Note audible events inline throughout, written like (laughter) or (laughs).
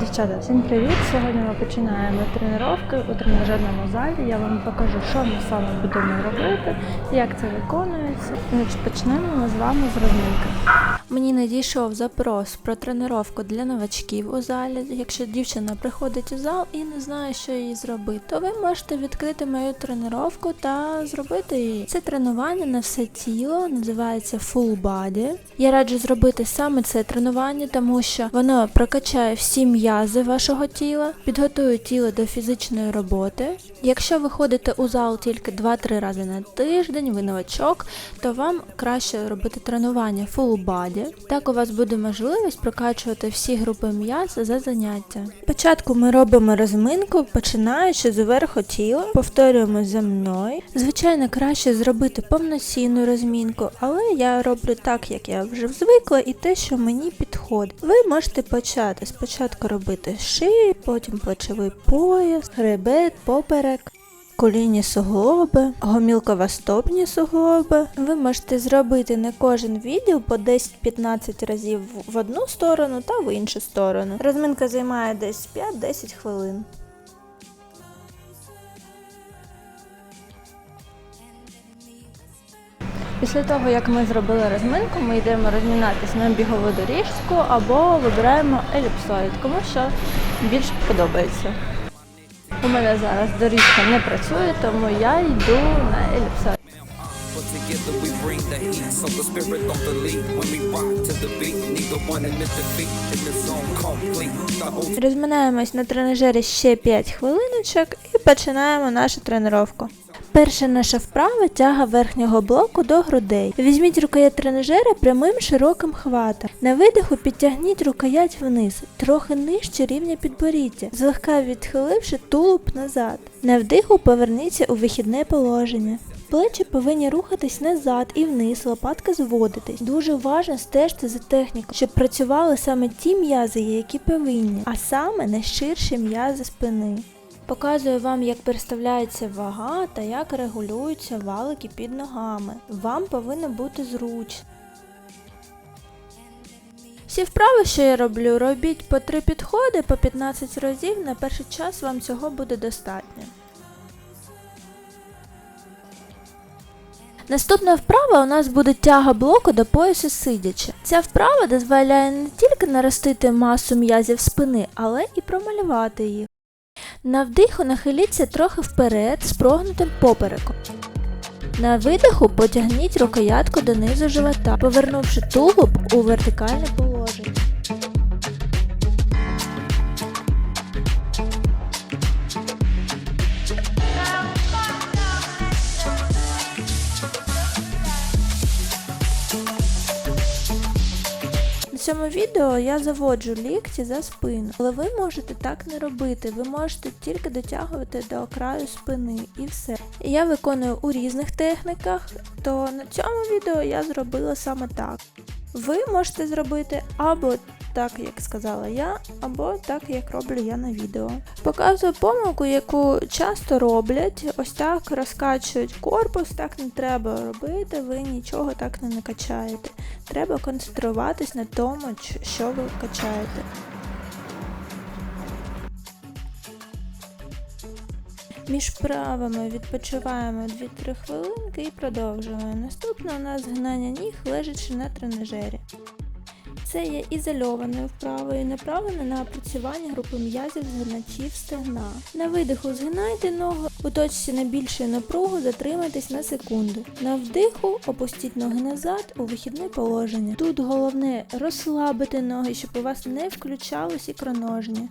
Дівчата, всім привіт! Сьогодні ми починаємо тренування у тренажерному залі. Я вам покажу, що ми саме будемо робити, як це виконується. Почнемо ми з вами з розминки. Мені надійшов запрос про тренування для новачків у залі. Якщо дівчина приходить у зал і не знає, що їй зробити, то ви можете відкрити мою тренування та зробити її. Це тренування на все тіло, називається Full Body. Я раджу зробити саме це тренування, тому що воно прокачає всі м'язи вашого тіла, підготує тіло до фізичної роботи. Якщо ви ходите у зал тільки 2-3 рази на тиждень, ви новачок, то вам краще робити тренування Full Body. Так у вас буде можливість прокачувати всі групи м'яз за заняття. Спочатку ми робимо розминку, починаючи з верху тіла, повторюємо за мною. Звичайно, краще зробити повноцінну розмінку, але я роблю так, як я вже звикла, і те, що мені підходить. Ви можете почати спочатку робити шию, потім плечовий пояс, хребет, поперек. Колінні суглоби, гомілково-стопні суглоби. Ви можете зробити не кожен відділ по 10-15 разів в одну сторону та в іншу сторону. Розминка займає десь 5-10 хвилин. Після того, як ми зробили розминку, ми йдемо розмінатися на бігову доріжку або вибираємо еліпсоїд, кому що більш подобається. У мене зараз доріжка не працює, тому я йду на еліпсоїд. Together we bring the heat, so the spirit don't delete. When we rock to the beat, neither one in defeat, in the zone complete. Розминаємось на тренажері ще 5 хвилиночок і починаємо нашу тренування. Перша наша вправа тяга верхнього блоку до грудей. Візьміть рукоять тренажера прямим широким хватом. На видиху підтягніть рукоять вниз, трохи нижче рівня підборіддя, злегка відхиливши тулуб назад. На вдиху поверніться у вихідне положення. Плечі повинні рухатись назад і вниз, лопатка зводитись. Дуже уважно стежте за технікою, щоб працювали саме ті м'язи, які повинні, а саме найширші м'язи спини. Показую вам, як переставляється вага та як регулюються валики під ногами. Вам повинно бути зручно. Всі вправи, що я роблю, робіть по 3 підходи по 15 разів. На перший час вам цього буде достатньо. Наступна вправа у нас буде тяга блоку до поясу сидячи. Ця вправа дозволяє не тільки наростити масу м'язів спини, але і промалювати їх. На вдиху нахиліться трохи вперед з прогнутим попереком. На видиху потягніть рукоятку донизу живота, повернувши тулуб у вертикальне положення. Цьому відео я заводжу лікті за спину, але ви можете так не робити. Ви можете тільки дотягувати до краю спини і все. Я виконую у різних техніках, то на цьому відео я зробила саме так. Ви можете зробити або так, як сказала я, або так, як роблю я на відео. Показую помилку, яку часто роблять. Ось так розкачують корпус, так не треба робити, ви нічого так не накачаєте. Треба концентруватись на тому, що ви качаєте. Між правами відпочиваємо 2-3 хвилинки і продовжуємо. Наступне у нас згинання ніг, лежачи на тренажері. Це є ізольованою вправою, направлена на опрацювання групи м'язів згиначів стегна. На видиху згинайте ногу, у точці на більшу напругу затримайтесь на секунду. На вдиху опустіть ноги назад у вихідне положення. Тут головне розслабити ноги, щоб у вас не включалось ікроножні.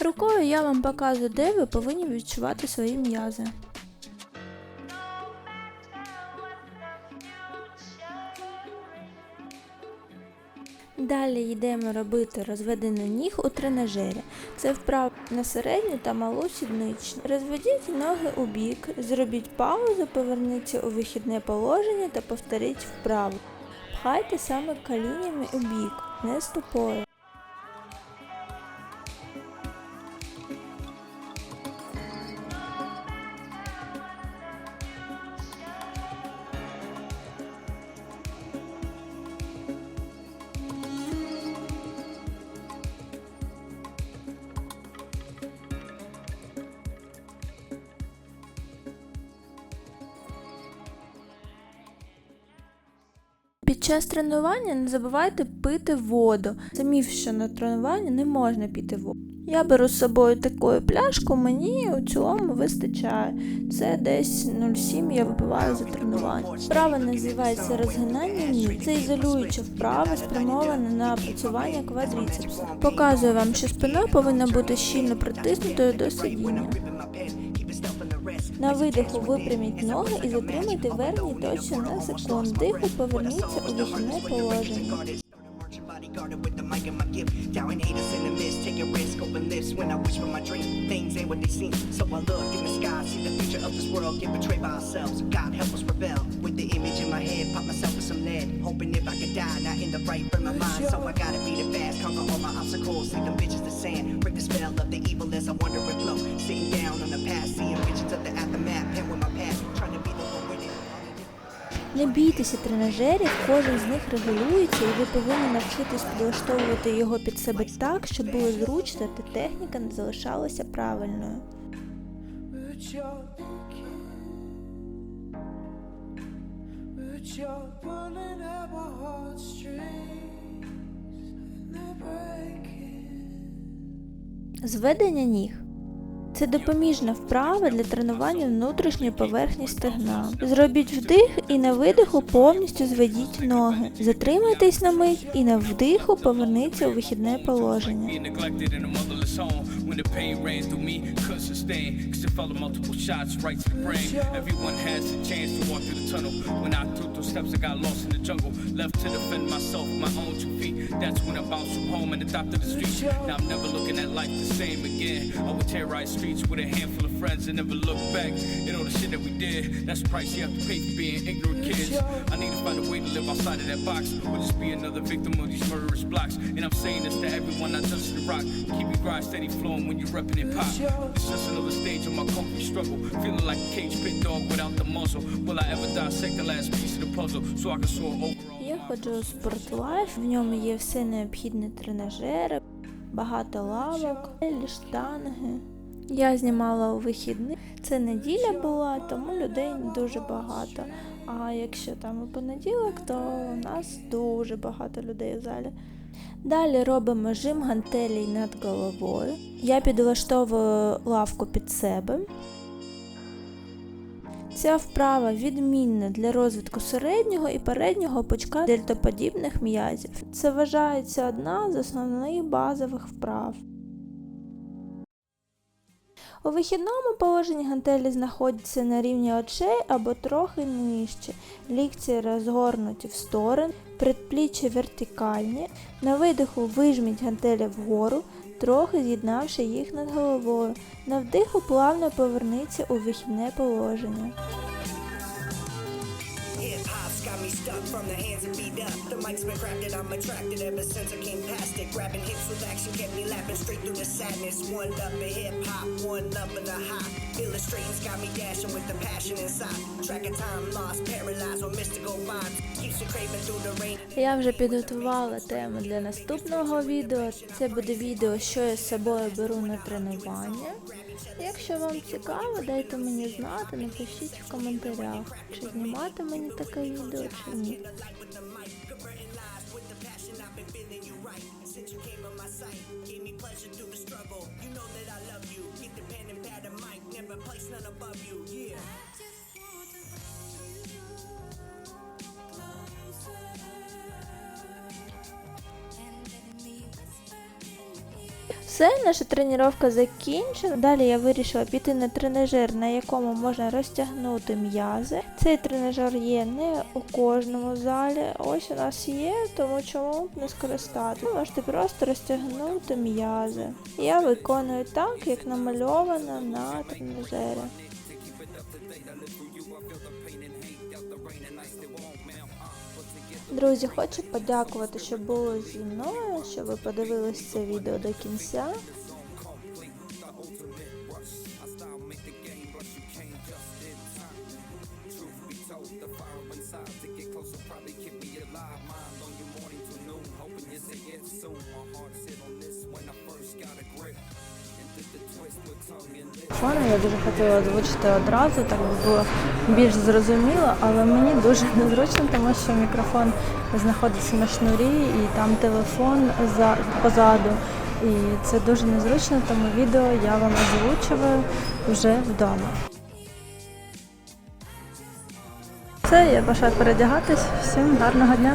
Рукою я вам показую, де ви повинні відчувати свої м'язи. Далі йдемо робити розведення ніг у тренажері. Це вправа на середню та малу сідничну. Розведіть ноги у бік, зробіть паузу, поверніться у вихідне положення та повторіть вправу. Пхайте саме колінями у бік, не стопою. Під час тренування не забувайте пити воду. Міф, що на тренуванні не можна пити воду. Я беру з собою таку пляшку, мені у цілому вистачає. Це десь 0,7 я випиваю за тренування. Вправа називається розгинання ніг. Це ізолююча вправа, спрямована на працювання квадріцепсу. Показую вам, що спина повинна бути щільно притиснутою до сидіння. На видиху випряміть ноги і затримайте верхній точці на секунд. Диху поверніться у вихідне положення. With and taking risks, open lips when I wish for my dream. Things ain't what they seem, so I look in the sky, see the future of this world, get betrayed by ourselves. God help us rebel. With the image in my head, pop myself with some lead. Hoping if I could die, not in the right frame of mind. So I gotta beat it fast, conquer all my obstacles, leave them bitches to sand. Break the spell of the evil as I wander and flow. Sitting down on the past, seeing visions of the aftermath, pen with Не бійтеся тренажерів, кожен з них регулюється, і ви повинні навчитись підлаштовувати його під себе так, щоб було зручно та техніка не залишалася правильною. Зведення ніг. Це допоміжна вправа для тренування внутрішньої поверхні стегна. Зробіть вдих і на видиху повністю зведіть ноги. Затримайтесь на мить і на вдиху поверніться у вихідне положення. That's when I bounced from terrorize streets with a handful of friends and never look back. at all the shit that we did, that's the price you have to pay for being ignorant kids. I need to find a way to live outside of that box, or just be another victim of these murderous blocks. And I'm saying this to everyone not touching the rock. Keep your grind steady flowing when you're repping it pop. It's just another stage of my concrete struggle. Feeling like a cage pit dog without the muzzle. Will I ever dissect the last piece of the puzzle so I can soar over all? Я ходжу у спортлайф, в ньому є все необхідне тренажери, багато лавок, штанги. Я знімала у вихідних. Це неділя була, тому людей дуже багато. А якщо там у понеділок, то у нас дуже багато людей в залі. Далі робимо жим гантелей над головою. Я підлаштовую лавку під себе. Ця вправа відмінна для розвитку середнього і переднього пучка дельтоподібних м'язів. Це вважається одна з основних базових вправ. У вихідному положенні гантелі знаходяться на рівні очей або трохи нижче. Лікці розгорнуті в сторони, предпліччя вертикальні. На видиху вижміть гантелі вгору, трохи з'єднавши їх над головою. На вдиху плавно поверніться у вихідне положення. Got me stuck from the hands and beat up. The mic's been crafted, I'm attracted ever since I came past it. Grabbing hips with action kept me laughing straight through the sadness. One up in hip hop, one up in the high. Illustrating's got me dashing with the passion inside. Track of time lost, paralyzed with mystical vibes. Keeps you craving through the rain. Я вже підготувала тему для наступного відео. Це буде відео, що я з собою беру на тренування. Якщо вам цікаво, дайте мені знати, напишіть в коментарях, чи знімати мені таке відео чи ні. Все, наша тренування закінчена. Далі я вирішила піти на тренажер, на якому можна розтягнути м'язи. Цей тренажер є не у кожному залі. Ось у нас є, тому чому б не скористати. Ви можете просто розтягнути м'язи. Я виконую так, як намальовано на тренажері. Друзі, хочу подякувати, що були зі мною, що ви подивились це відео до кінця. Мікрофону. Я дуже хотіла озвучити одразу, так би було більш зрозуміло, але мені дуже (laughs) незручно, тому що мікрофон знаходиться на шнурі і там телефон за позаду. І це дуже незручно, тому відео я вам озвучую вже вдома. Все, я пішла передягатись. Всім гарного дня!